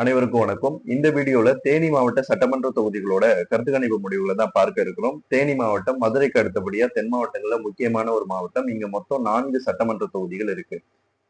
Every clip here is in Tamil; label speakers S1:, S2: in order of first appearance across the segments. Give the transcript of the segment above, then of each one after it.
S1: அனைவருக்கும் வணக்கம். இந்த வீடியோல தேனி மாவட்ட சட்டமன்ற தொகுதிகளோட கருத்து கணிப்பு முடிவுகளை தான் பார்க்க இருக்கிறோம். தேனி மாவட்டம் மதுரைக்கு அடுத்தபடியா தென் மாவட்டங்கள்ல முக்கியமான ஒரு மாவட்டம். இங்க மொத்தம் நான்கு சட்டமன்ற தொகுதிகள் இருக்கு.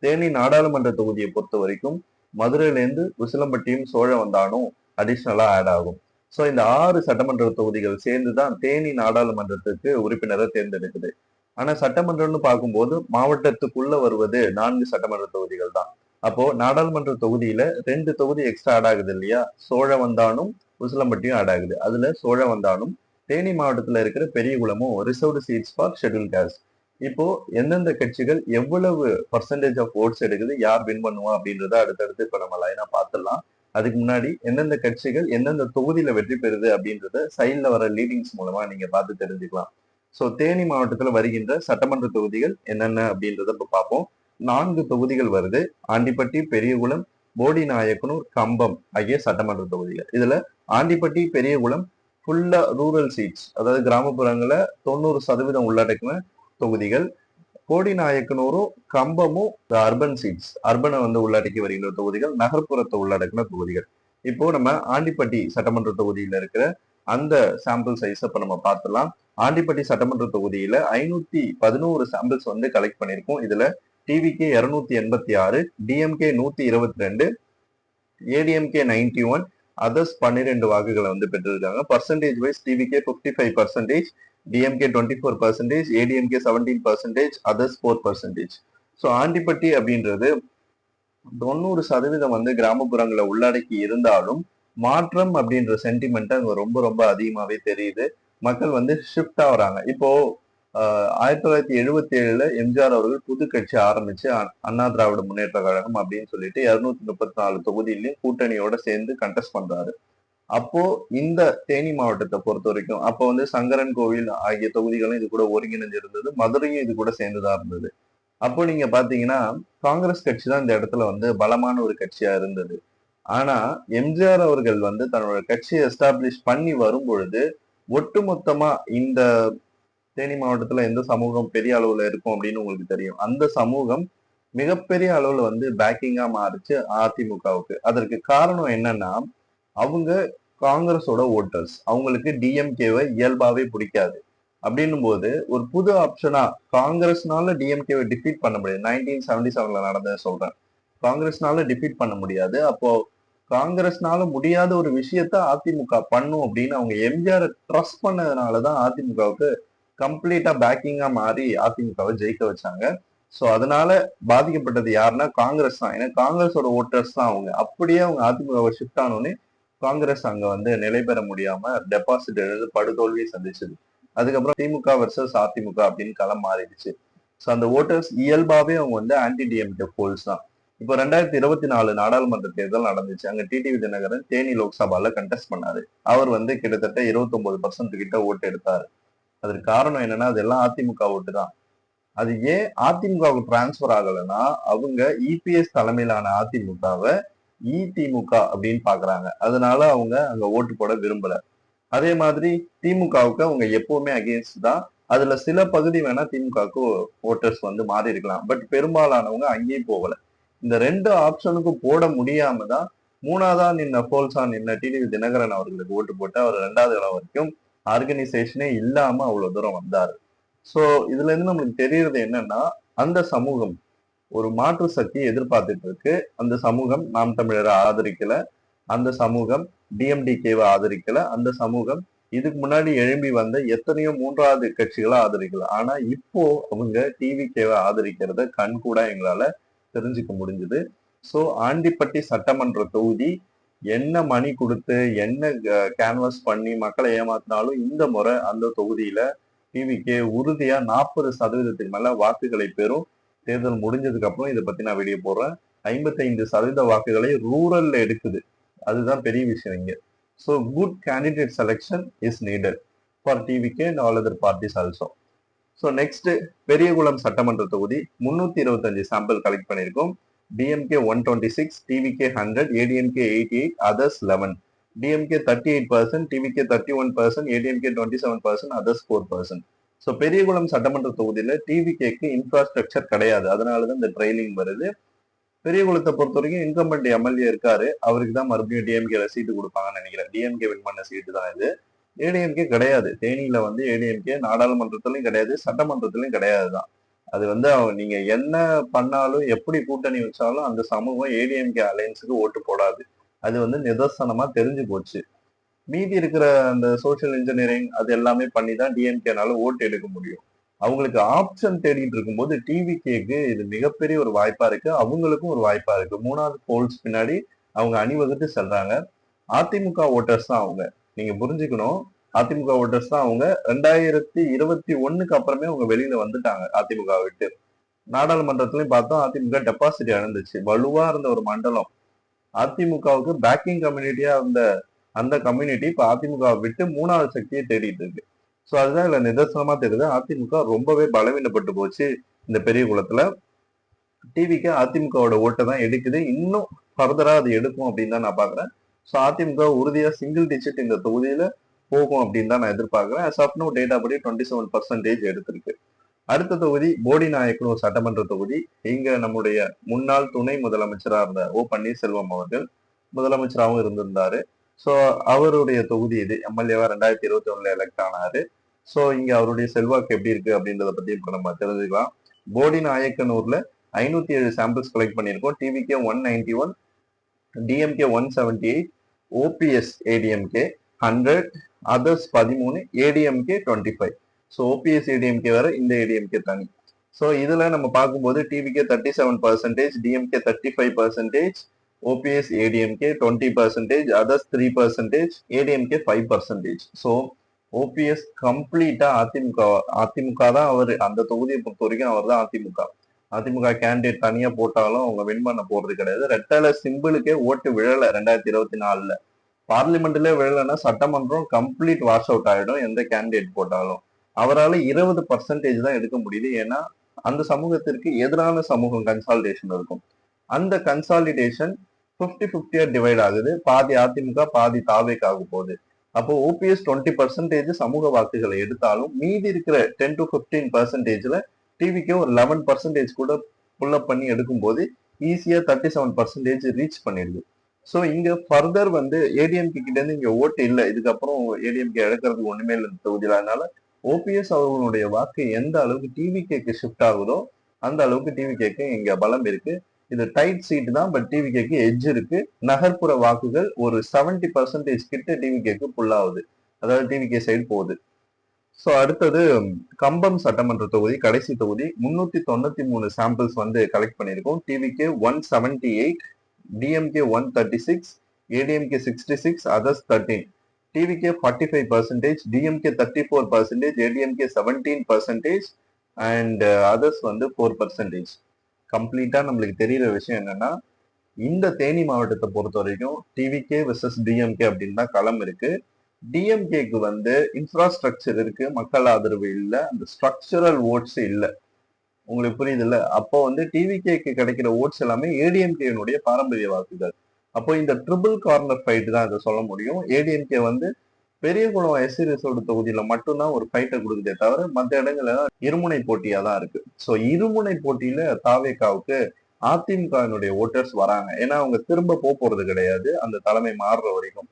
S1: தேனி நாடாளுமன்ற தொகுதியை பொறுத்த வரைக்கும் மதுரையில இருந்து உசிலம்பட்டியும் சோழவந்தானும் அடிஷ்னலா ஆட் ஆகும். சோ இந்த ஆறு சட்டமன்ற தொகுதிகள் சேர்ந்து தான் தேனி நாடாளுமன்றத்துக்கு உறுப்பினரை தேர்ந்தெடுக்குது. ஆனா சட்டமன்றம்னு பார்க்கும்போது மாவட்டத்துக்குள்ள வருவது நான்கு சட்டமன்ற தொகுதிகள் தான். அப்போ நாடாளுமன்ற தொகுதியில ரெண்டு தொகுதி எக்ஸ்ட்ரா ஆட் ஆகுது இல்லையா? சோழவந்தானும் உசிலம்பட்டியும் ஆட் ஆகுது. அதுல சோழவந்தானும் தேனி மாவட்டத்துல இருக்கிற பெரிய குளமும் reserved seats for scheduled caste இப்போ எந்தெந்த கட்சிகள் எவ்வளவு பர்சன்டேஜ் ஆஃப் ஓட்ஸ் எடுக்குது யார் வின் பண்ணுவா அப்படின்றத அடுத்தடுத்து இப்ப நம்ம லைனா பார்த்துடலாம். அதுக்கு முன்னாடி எந்தெந்த கட்சிகள் எந்தெந்த தொகுதியில வெற்றி பெறுது அப்படின்றத சைட்ல வர லீடிங்ஸ் மூலமா நீங்க பார்த்து தெரிஞ்சுக்கலாம். ஸோ தேனி மாவட்டத்துல வருகின்ற சட்டமன்ற தொகுதிகள் என்னென்ன அப்படின்றத இப்போ பார்ப்போம். நான்கு தொகுதிகள் வருது. ஆண்டிப்பட்டி பெரியகுளம் போடி நாயக்கனூர் கம்பம் ஆகிய சட்டமன்ற தொகுதிகள். இதுல ஆண்டிப்பட்டி பெரியகுளம் ஃபுல்லா ரூரல் சீட்ஸ் அதாவது கிராமப்புறங்களை தொண்ணூறு சதவீதம் உள்ளடக்கின தொகுதிகள். கோடி நாயக்கனூரும் கம்பமும் அர்பன் சீட்ஸ் அர்பனை வந்து உள்ளடக்கி வருகின்ற தொகுதிகள் நகர்ப்புறத்தை உள்ளடக்கின தொகுதிகள். இப்போ நம்ம ஆண்டிப்பட்டி சட்டமன்ற தொகுதியில இருக்கிற அந்த சாம்பிள் சைஸ் இப்ப நம்ம பார்த்துலாம் ஆண்டிப்பட்டி சட்டமன்ற தொகுதியில ஐநூத்தி பதினோரு சாம்பிள்ஸ் வந்து கலெக்ட் பண்ணியிருக்கோம். இதுல டிவிகே இருநூத்தி எண்பத்தி ஆறு டிஎம்கே நூத்தி இருபத்தி ரெண்டு ஏடிஎம்கே நைன்டி ஒன் அதர்ஸ் பன்னிரெண்டு வாக்குகளை வந்து பெற்றிருக்காங்க. Percentage wise TVK fifty five percentage DMK twenty four percentage ADMK seventeen percentage others four percentage so Andipatti அப்படின்றது தொண்ணூறு சதவீதம் வந்து கிராமப்புறங்களை உள்ளடக்கி இருந்தாலும் மாற்றம் அப்படின்ற சென்டிமெண்ட் அங்க ரொம்ப ரொம்ப அதிகமாவே தெரியுது. மக்கள் வந்து ஷிஃப்ட் ஆகுறாங்க. இப்போ ஆயிரத்தி தொள்ளாயிரத்தி எழுபத்தி ஏழுல எம்ஜிஆர் அவர்கள் புது கட்சி ஆரம்பிச்சு அண்ணா திராவிட முன்னேற்ற கழகம் அப்படின்னு சொல்லிட்டு இருநூத்தி முப்பத்தி நாலு தொகுதியிலையும் கூட்டணியோட சேர்ந்து கண்டெஸ்ட் பண்றாரு. அப்போ இந்த தேனி மாவட்டத்தை பொறுத்த வரைக்கும் அப்போ வந்து சங்கரன் கோவில் ஆகிய தொகுதிகளும் இது கூட ஒருங்கிணைஞ்சு இருந்தது மதுரையும் இது கூட சேர்ந்துதான் இருந்தது. அப்போ நீங்க பாத்தீங்கன்னா காங்கிரஸ் கட்சி தான் இந்த இடத்துல வந்து பலமான ஒரு கட்சியா இருந்தது. ஆனா எம்ஜிஆர் அவர்கள் வந்து தன்னோட கட்சியை எஸ்டாப்ளிஷ் பண்ணி வரும் பொழுது ஒட்டுமொத்தமா இந்த தேனி மாவட்டத்துல எந்த சமூகம் பெரிய அளவுல இருக்கும் அப்படின்னு உங்களுக்கு தெரியும். அந்த சமூகம் மிகப்பெரிய அளவுல வந்து பேக்கிங்கா மாறிச்சு அதிமுகவுக்கு. அதற்கு காரணம் என்னன்னா அவங்க காங்கிரஸோட ஓட்டர்ஸ் அவங்களுக்கு டிஎம்கேவை இயல்பாவே பிடிக்காது. அப்படின்னும் போது ஒரு புது ஆப்ஷனா காங்கிரஸ்னால டிஎம்கேவை டிஃபீட் பண்ண முடியாது. நைன்டீன் செவன்டி செவன்ல நடந்ததை சொல்றேன். காங்கிரஸ்னால டிஃபீட் பண்ண முடியாது. அப்போ காங்கிரஸ்னால முடியாத ஒரு விஷயத்த அதிமுக பண்ணும் அப்படின்னு அவங்க எம்ஜிஆர் ட்ரஸ்ட் பண்ணதுனாலதான் அதிமுகவுக்கு கம்ப்ளீட்டா பேக்கிங்கா மாறி அதிமுகவை ஜெயிக்க வச்சாங்க. சோ அதனால பாதிக்கப்பட்டது யாருன்னா காங்கிரஸ் தான். ஏன்னா காங்கிரஸோட ஓட்டர்ஸ் தான் அவங்க. அப்படியே அவங்க அதிமுகவை ஷிஃப்ட் ஆனோடனே காங்கிரஸ் அங்க வந்து நிலை பெற முடியாம டெபாசிட் எழுது படுதோல்வியை சந்திச்சது. அதுக்கப்புறம் திமுக வர்சஸ் அதிமுக அப்படின்னு களம் மாறிடுச்சு. ஸோ அந்த ஓட்டர்ஸ் இயல்பாவே அவங்க வந்து ஆன்டி டிஎம்கே போல்ஸ் தான். இப்போ ரெண்டாயிரத்தி இருபத்தி நாலு நாடாளுமன்ற தேர்தல் நடந்துச்சு. அங்க டிடிவி தினகரன் தேனி லோக்சபால கண்டெஸ்ட் பண்ணாரு. அவர் வந்து கிட்டத்தட்ட இருபத்தி ஒன்பது பர்சன்ட் கிட்ட ஓட்டு எடுத்தாரு. அதற்கு காரணம் என்னன்னா அதெல்லாம் அதிமுக ஓட்டு தான். அது ஏன் அதிமுகவுக்கு டிரான்ஸ்பர் ஆகலைன்னா அவங்க இபிஎஸ் தலைமையிலான அதிமுகவை இதிமுக அப்படின்னு பாக்குறாங்க அதனால அவங்க அங்க ஓட்டு போட விரும்பல. அதே மாதிரி திமுகவுக்கு அவங்க எப்பவுமே அகேன்ஸ்ட் தான். அதுல சில பகுதி வேணா திமுகவுக்கு ஓட்டர்ஸ் வந்து மாறி இருக்கலாம். பட் பெரும்பாலானவங்க அங்கேயும் போகல. இந்த ரெண்டு ஆப்ஷனுக்கும் போட முடியாம தான் மூணாவதா நின்ன போல்சா நின்ன டிடிவி தினகரன் அவர்களுக்கு ஓட்டு போட்டு அவர் ரெண்டாவது இடம் வரைக்கும் ஆர்கனைசேஷனே இல்லாம அவ்வளவு தூரம் வந்தாரு. சோ இதுல இருந்து நம்மளுக்கு தெரியறது என்னன்னா அந்த சமூகம் ஒரு மாற்று சக்தி எதிர்பார்த்துட்டு இருக்கு. அந்த சமூகம் நாம் தமிழரை ஆதரிக்கல. அந்த சமூகம் டிஎம்டிகேவை ஆதரிக்கல. அந்த சமூகம் இதுக்கு முன்னாடி எழும்பி வந்த எத்தனையோ மூன்றாவது கட்சிகளை ஆதரிக்கல. ஆனா இப்போ அவங்க டிவிகேவை ஆதரிக்கிறத கண் கூட எங்களால தெரிஞ்சுக்க முடிஞ்சது. சோ ஆண்டிப்பட்டி சட்டமன்ற தொகுதி என்ன மணி கொடுத்து என்ன கேன்வாஸ் பண்ணி மக்களை ஏமாத்தினாலும் இந்த முறை அந்த தொகுதியில டிவிக்கே உறுதியா நாற்பது சதவீதத்துக்கு மேல வாக்குகளை பெறும். தேர்தல் முடிஞ்சதுக்கு அப்புறம் இதை பத்தி நான் வெளியே போடுறேன் ஐம்பத்தைந்து சதவீத வாக்குகளை ரூரல்ல எடுக்குது. அதுதான் பெரிய விஷயம் இங்க. So good candidate selection is needed for TVK and all other parties also so next Periyakulam சட்டமன்ற தொகுதி. முன்னூத்தி இருபத்தஞ்சு சாம்பிள் கலெக்ட் பண்ணியிருக்கோம். DMK one twenty six TVK hundred ADMK eighty eight others eleven DMK thirty eight percent TVK thirty one percent ADMK twenty seven percent others four percent so Periyakulam சட்டமன்ற தொகுதியில் டிவிகேக்கு இன்ஃப்ராஸ்ட்ரக்சர் கிடையாது. அதனால தான் இந்த ட்ரைனிங் வருது. பெரியகுளத்தை பொறுத்த வரைக்கும் இன்கம்பண்ட் எம்எல்ஏ இருக்காரு. அவருக்கு தான் மறுபடியும் டிஎம்கேல சீட்டு கொடுப்பாங்கன்னு நினைக்கிறேன். டிஎம்கே வின் பண்ண சீட்டு தான் இது. ஏடிஎம்கே கிடையாது. தேனியில வந்து ஏடிஎம்கே நாடாளுமன்றத்திலையும் கிடையாது சட்டமன்றத்திலையும் கிடையாது தான் அது வந்து அவ- நீங்க என்ன பண்ணாலும் எப்படி கூட்டணி வச்சாலும் அந்த சமூகம் ஏடிஎம்கே அலையன்ஸுக்கு ஓட்டு போடாது. அது வந்து நிதர்சனமா தெரிஞ்சு போச்சு. மீதி இருக்கிற அந்த சோஷியல் இன்ஜினியரிங் அது எல்லாமே பண்ணி தான் டிஎம்கேனால ஓட்டு எடுக்க முடியும். அவங்களுக்கு ஆப்ஷன் தேடிட்டு இருக்கும்போது டிவிகேக்கு இது மிகப்பெரிய ஒரு வாய்ப்பா இருக்கு. அவங்களுக்கும் ஒரு வாய்ப்பா இருக்கு. மூணாவது போல்ஸ் பின்னாடி அவங்க அணிவகுத்து செல்றாங்க. அதிமுக ஓட்டர்ஸ் தான் அவங்க. நீங்க புரிஞ்சுக்கணும். அதிமுக ஓட்டர்ஸ் தான் அவங்க. ரெண்டாயிரத்தி இருபத்தி ஒண்ணுக்கு அப்புறமே அவங்க வெளியில வந்துட்டாங்க அதிமுக விட்டு. நாடாளுமன்றத்திலையும் பார்த்தோம் அதிமுக டெபாசிட் இழந்துச்சு. வலுவா இருந்த ஒரு மண்டலம். அதிமுகவுக்கு பேக்கிங் கம்யூனிட்டியா இருந்த அந்த கம்யூனிட்டி இப்ப அதிமுக விட்டு மூணாவது சக்தியை தேடிட்டு இருக்கு. ஸோ அதுதான் இதுல நிதர்சனமா தெரியுது. அதிமுக ரொம்பவே பலவீனப்பட்டு போச்சு இந்த பெரிய குளத்துல. டிவிக்கு அதிமுகவோட ஓட்டை தான் எடுக்குது. இன்னும் ஃபர்தரா அது எடுக்கும் அப்படின்னு தான் நான் பாக்குறேன் ஸோ அதிமுக உறுதியா சிங்கிள் டிஜிட் இந்த தொகுதியில போகும் அப்படின்னு தான் நான் எதிர்பார்க்கிறேன். சப்னோ டேட்டா படி டுவெண்ட்டி செவன் பர்சன்டேஜ் எடுத்திருக்கு. அடுத்த தொகுதி போடி நாயக்கனூர் சட்டமன்ற தொகுதி. இங்க நம்முடைய முன்னாள் துணை முதலமைச்சரா இருந்த ஓ பன்னீர்செல்வம் அவர்கள் முதலமைச்சராகவும் இருந்திருந்தாரு. ஸோ அவருடைய தொகுதி இது. எம்எல்ஏவா ரெண்டாயிரத்தி இருபத்தி ஒண்ணுல எலெக்ட் ஆனாரு. ஸோ இங்க அவருடைய செல்வாக்கு எப்படி இருக்கு அப்படின்றத பத்தி இப்ப நம்ம தெரிஞ்சுக்கலாம். போடி நாயக்கனூர்ல ஐநூத்தி ஏழு சாம்பிள்ஸ் கலெக்ட் பண்ணியிருக்கோம். TVK one ninety one DMK one seventy eight OPS ADMK hundred others பதிமூணு ADMK twenty five so OPS ADMK வேற இந்த ஏடிஎம்கே தனி. ஸோ இதுல நம்ம பார்க்கும்போது TVK thirty seven percentage DMK thirty five percentage OPS ADMK twenty percentage others three percentage ADMK five percentage so OPS கம்ப்ளீட்டா அதிமுக அதிமுக தான் அவர். அந்த தொகுதியை பொறுத்த வரைக்கும் அவர் தான் அதிமுக அதிமுக கேண்டிடேட் தனியா போட்டாலும் அவங்க வின் பண்ண போறது கிடையாது. ரெட்டல சிம்பிளுக்கே ஓட்டு விழலை ரெண்டாயிரத்தி இருபத்தி நாலுல. பார்லிமெண்ட்ல விழலைன்னா சட்டமன்றம் கம்ப்ளீட் வாஷ் அவுட் ஆயிடும் எந்த கேண்டிடேட் போட்டாலும். அவரால் இருபது பர்சன்டேஜ் தான் எடுக்க முடியுது. ஏன்னா அந்த சமூகத்திற்கு எதிரான சமூகம் கன்சாலிடேஷன் இருக்கும். அந்த கன்சாலிடேஷன் ஃபிஃப்டி ஃபிஃப்டியா டிவைட் ஆகுது. பாதி அதிமுக பாதி தாவேக்கு ஆக போகுது. அப்போ ஓபிஎஸ் டுவெண்ட்டி பர்சன்டேஜ் சமூக வாக்குகளை எடுத்தாலும் மீதி இருக்கிற டென் டு ஃபிஃப்டீன் பர்சன்டேஜ்ல டிவிக்கு ஒரு லெவன் பர்சன்டேஜ் கூட புல்லப் பண்ணி எடுக்கும்போது ஈஸியா தேர்ட்டி செவன் பர்சன்டேஜ் ரீச் பண்ணிடுது. ஸோ இங்க ஃபர்தர் வந்து ஏடிஎம்கே கிட்ட இருந்து இங்க ஓட்டு இல்லை. இதுக்கப்புறம் ஏடிஎம்கே இழக்கிறதுக்கு ஒண்ணுமே இல்லை இந்த தொகுதியில. அதனால ஓபிஎஸ் அவர்களுடைய வாக்கு எந்த அளவுக்கு டிவிகேக்கு ஷிஃப்ட் ஆகுதோ அந்த அளவுக்கு டிவிகேக்கு இங்க பலம் இருக்கு. இது டைட் சீட் தான் பட் டிவிகேக்கு எட்ஜ் இருக்கு. நகர்ப்புற வாக்குகள் ஒரு 70% பர்சன்டேஜ் கிட்ட டிவிகேக்கு புல் ஆகுது. அதாவது டிவிகே சைடு போகுது. ஸோ அடுத்தது கம்பம் சட்டமன்ற தொகுதி கடைசி தொகுதி. முன்னூத்தி தொண்ணூத்தி மூணு சாம்பிள்ஸ் வந்து கலெக்ட் பண்ணியிருக்கோம். TVK one seventy eight DMK one thirty six ADMK sixty six others thirteen TVK forty five percentage DMK thirty four percentage ADMK seventeen percentage and others வந்து ஃபோர் பர்சன்டேஜ் கம்ப்ளீட்டாக நம்மளுக்கு தெரிகிற விஷயம் என்னென்னா இந்த தேனி மாவட்டத்தை பொறுத்த வரைக்கும் டிவிகே விசஸ் டிஎம்கே அப்படின்னு தான் களம் இருக்கு. டிஎம்கேக்கு வந்து இன்ஃப்ராஸ்ட்ரக்சர் இருக்கு மக்கள் ஆதரவு இல்லை அந்த ஸ்ட்ரக்சரல் ஓட்ஸ் இல்லை. உங்களுக்கு புரியுது இல்ல அப்போ வந்து டிவிகேக்கு கிடைக்கிற ஓட்ஸ் எல்லாமே ஏடிஎம்கேனுடைய பாரம்பரிய வாக்குகள். அப்போ இந்த ட்ரிபிள் கார்னர் ஃபைட் தான் இதை சொல்ல முடியும். ஏடிஎம்கே வந்து பெரியகுளம் எஸ்சி ரிசோர்ட் தொகுதியில மட்டும்தான் ஒரு ஃபைட்டை கொடுக்குதே தவிர மற்ற இடங்கள்ல இருமுனை போட்டியா தான் இருக்கு. ஸோ இருமுனை போட்டியில தாவேக்காவுக்கு அதிமுகவினுடைய ஓட்டர்ஸ் வராங்க. ஏன்னா அவங்க திரும்ப போக போறது கிடையாது. அந்த தலைமை மாறுற வரைக்கும்.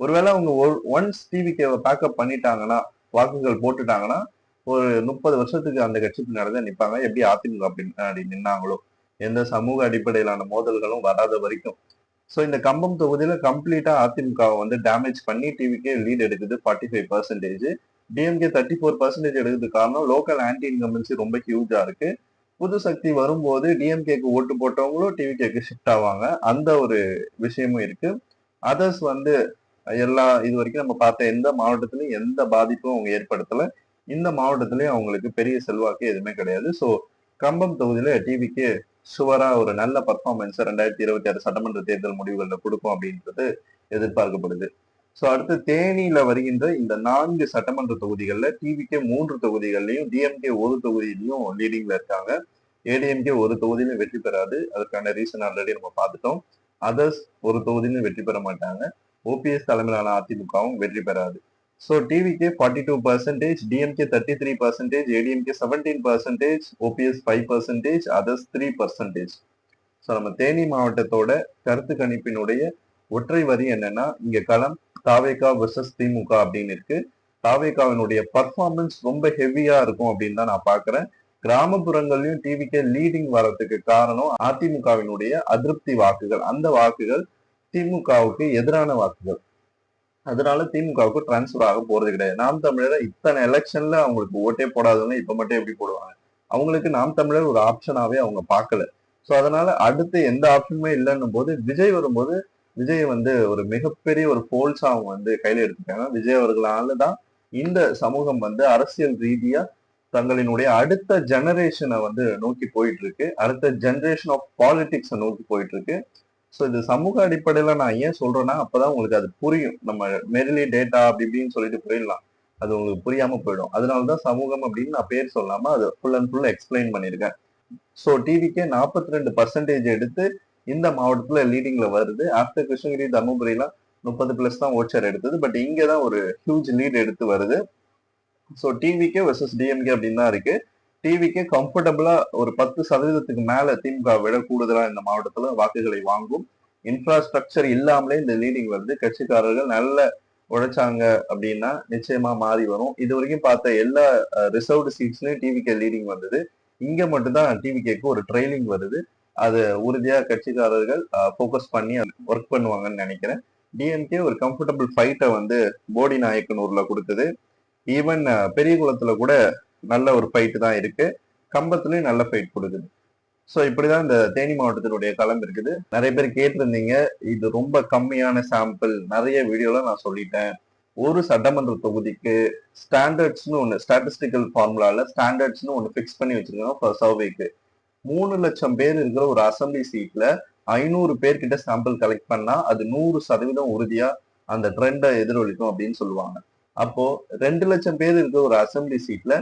S1: ஒருவேளை அவங்க ஒன்ஸ் டிவிகேவை பேக்கப் பண்ணிட்டாங்கன்னா வாக்குகள் போட்டுட்டாங்கன்னா ஒரு முப்பது வருஷத்துக்கு அந்த கட்சி பின்னாடி நிற்பாங்க நிப்பாங்க. எப்படி அதிமுக பின்னாடி நின்னாங்களோ? எந்த சமூக அடிப்படையிலான மோதல்களும் வராத வரைக்கும். ஸோ இந்த கம்பம் தொகுதியில கம்ப்ளீட்டா அதிமுகவை வந்து டேமேஜ் பண்ணி டிவிக்கே லீட் எடுக்குது forty five percentage DMK thirty four percentage எடுக்கிறது காரணம் லோக்கல் ஆன்டி இன்கம்பன்சி ரொம்ப ஹியூஜா இருக்கு. புது சக்தி வரும்போது டிஎம்கேக்கு ஓட்டு போட்டவங்களும் டிவிகேக்கு ஷிஃப்ட் ஆவாங்க. அந்த ஒரு விஷயமும் இருக்கு. அதர்ஸ் வந்து எல்லா இது வரைக்கும் நம்ம பார்த்த எந்த மாவட்டத்திலும் எந்த பாதிப்பும் அவங்க ஏற்படுத்தலை. இந்த மாவட்டத்திலயும் அவங்களுக்கு பெரிய செல்வாக்கு எதுவுமே கிடையாது. ஸோ கம்பம் தொகுதியில டிவிக்கு சுவரா ஒரு நல்ல பர்ஃபார்மன்ஸ் ரெண்டாயிரத்தி இருபத்தி ஆறு சட்டமன்ற தேர்தல் முடிவுகளில் கொடுக்கும் அப்படின்றது எதிர்பார்க்கப்படுது. ஸோ அடுத்து தேனியில வருகின்ற இந்த நான்கு சட்டமன்ற தொகுதிகளில் டிவிக்கே மூன்று தொகுதிகள்லையும் டிஎம்கே ஒரு தொகுதியிலையும் லீடிங்ல இருக்காங்க. ஏடிஎம்கே ஒரு தொகுதியிலும் வெற்றி பெறாது. அதற்கான ரீசன் ஆல்ரெடி நம்ம பார்த்துட்டோம். அதர்ஸ் ஒரு தொகுதியிலும் வெற்றி பெற மாட்டாங்க. ஓபிஎஸ் தலைமையிலான அதிமுகவும் வெற்றி பெறாது. ஸோ டிவிக்கு forty two percentage DMK thirty three percentage ADMK seventeen percentage OPS five percentage others three percentage so நம்ம தேனி மாவட்டத்தோட கருத்து கணிப்பினுடைய ஒற்றை வரி என்னன்னா இங்க களம் தாவேகா வெர்சஸ் திமுக அப்படின்னு இருக்கு. தாவேகாவினுடைய பர்ஃபார்மன்ஸ் ரொம்ப ஹெவியா இருக்கும் அப்படின்னு தான் நான் பாக்குறேன். கிராமப்புறங்கள்லயும் டிவிக்கே லீடிங் வர்றதுக்கு காரணம் அதிமுகவினுடைய அதிருப்தி வாக்குகள். அந்த வாக்குகள் திமுகவுக்கு எதிரான வாக்குகள். அதனால திமுகவுக்கு டிரான்ஸ்பர் ஆக போறது கிடையாது. நாம் தமிழர் இத்தனை எலெக்ஷன்ல அவங்களுக்கு ஓட்டே போடாதவங்க இப்ப மட்டும் எப்படி போடுவாங்க? அவங்களுக்கு நாம் தமிழர் ஒரு ஆப்ஷனாவே அவங்க பார்க்கல. சோ அதனால அடுத்து எந்த ஆப்ஷனுமே இல்லைன்னும் போது விஜய் வரும்போது விஜய் வந்து ஒரு மிகப்பெரிய ஒரு போல்ஸா அவங்க வந்து கையில எடுத்துக்காங்க விஜய் அவர்களால தான் இந்த சமூகம் வந்து அரசியல் ரீதியா தங்களினுடைய அடுத்த ஜெனரேஷனை வந்து நோக்கி போயிட்டு இருக்கு. அடுத்த ஜெனரேஷன் ஆஃப் பாலிடிக்ஸை நோக்கி போயிட்டு இருக்கு. ஸோ இது சமூக அடிப்படையில் நான் ஏன் சொல்றேன்னா அப்பதான் உங்களுக்கு அது புரியும். நம்ம மெரிலி டேட்டா அப்படி இப்படின்னு சொல்லிட்டு போயிடலாம். அது உங்களுக்கு புரியாம போயிடும். அதனாலதான் சமூகம் அப்படின்னு நான் பேர் சொல்லாம அது ஃபுல் அண்ட் ஃபுல் எக்ஸ்பிளைன் பண்ணியிருக்கேன். ஸோ டிவிக்கே நாற்பத்தி ரெண்டு பர்சன்டேஜ் எடுத்து இந்த மாவட்டத்துல லீடிங்ல வருது. ஆஃப்டர் கிருஷ்ணகிரி தர்மபுரிலாம் முப்பது பிளஸ் தான் ஓச்சர் எடுத்தது. பட் இங்கே தான் ஒரு ஹியூஜ் லீட் எடுத்து வருது. ஸோ டிவிக்கே வெர்சஸ் டிஎம்கே அப்படின்னு தான் இருக்கு. டிவிக்கே கம்ஃபர்டபுளா ஒரு பத்து சதவீதத்துக்கு மேல திமுக விட கூடுதலா இந்த மாவட்டத்துல வாக்குகளை வாங்கும். இன்ஃப்ராஸ்ட்ரக்சர் இல்லாமலே இந்த லீடிங் வருது. கட்சிக்காரர்கள் நல்ல உழைச்சாங்க அப்படின்னா நிச்சயமா மாறி வரும். இது வரைக்கும் பார்த்த எல்லா ரிசர்வ்டு சீட்ஸ்லயும் டிவிகே லீடிங் வந்தது. இங்க மட்டும்தான் டிவிகேக்கு ஒரு ட்ரெயிலிங் வருது. அது உறுதியா கட்சிக்காரர்கள் ஃபோக்கஸ் பண்ணி ஒர்க் பண்ணுவாங்கன்னு நினைக்கிறேன். டிஎம்கே ஒரு கம்ஃபர்டபுள் ஃபைட்டை வந்து போடி நாயக்கனூர்ல கொடுத்தது. ஈவன் பெரிய குளத்துல கூட நல்ல ஒரு ஃபைட்டு தான் இருக்கு. கம்பத்துலயும் நல்ல ஃபைட் கொடுக்குது. ஸோ இப்படிதான் இந்த தேனி மாவட்டத்தினுடைய களம் இருக்குது. நிறைய பேர் கேட்டிருந்தீங்க. இது ரொம்ப கம்மியான சாம்பிள் நிறைய வீடியோல நான் சொல்லிட்டேன். ஒரு சட்டமன்ற தொகுதிக்கு ஸ்டாண்டர்ட்ஸ்னு ஒன்று ஸ்டாட்டிஸ்டிக்கல் ஃபார்முலால ஸ்டாண்டர்ட்ஸ்னு ஒன்று ஃபிக்ஸ் பண்ணி வச்சிருக்காங்க சர்வேக்கு மூணு லட்சம் பேர் இருக்கிற ஒரு அசம்பிளி சீட்ல ஐநூறு பேர்கிட்ட சாம்பிள் கலெக்ட் பண்ணா அது நூறு சதவீதம் உறுதியா அந்த ட்ரெண்டை எதிரொலிக்கும் அப்படின்னு சொல்லுவாங்க. அப்போ ரெண்டு லட்சம் பேர் இருக்கிற ஒரு அசம்பிளி சீட்ல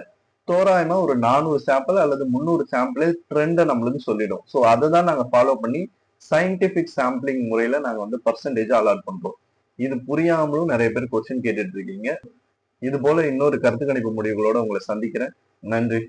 S1: தோராயமா ஒரு நானூறு சாம்பிள் அல்லது முந்நூறு சாம்பிளே ட்ரெண்டை நம்மளுக்கு சொல்லிடும். ஸோ அதை தான் நாங்கள் ஃபாலோ பண்ணி சயின்டிபிக் சாம்பிளிங் முறையில நாங்க வந்து பர்சன்டேஜ் அலாட் பண்றோம். இது புரியாமலும் நிறைய பேர் கொஸ்டின் கேட்டுட்டு இருக்கீங்க. இது போல இன்னொரு கருத்து கணிப்பு முடிவுகளோட உங்களை சந்திக்கிறேன். நன்றி.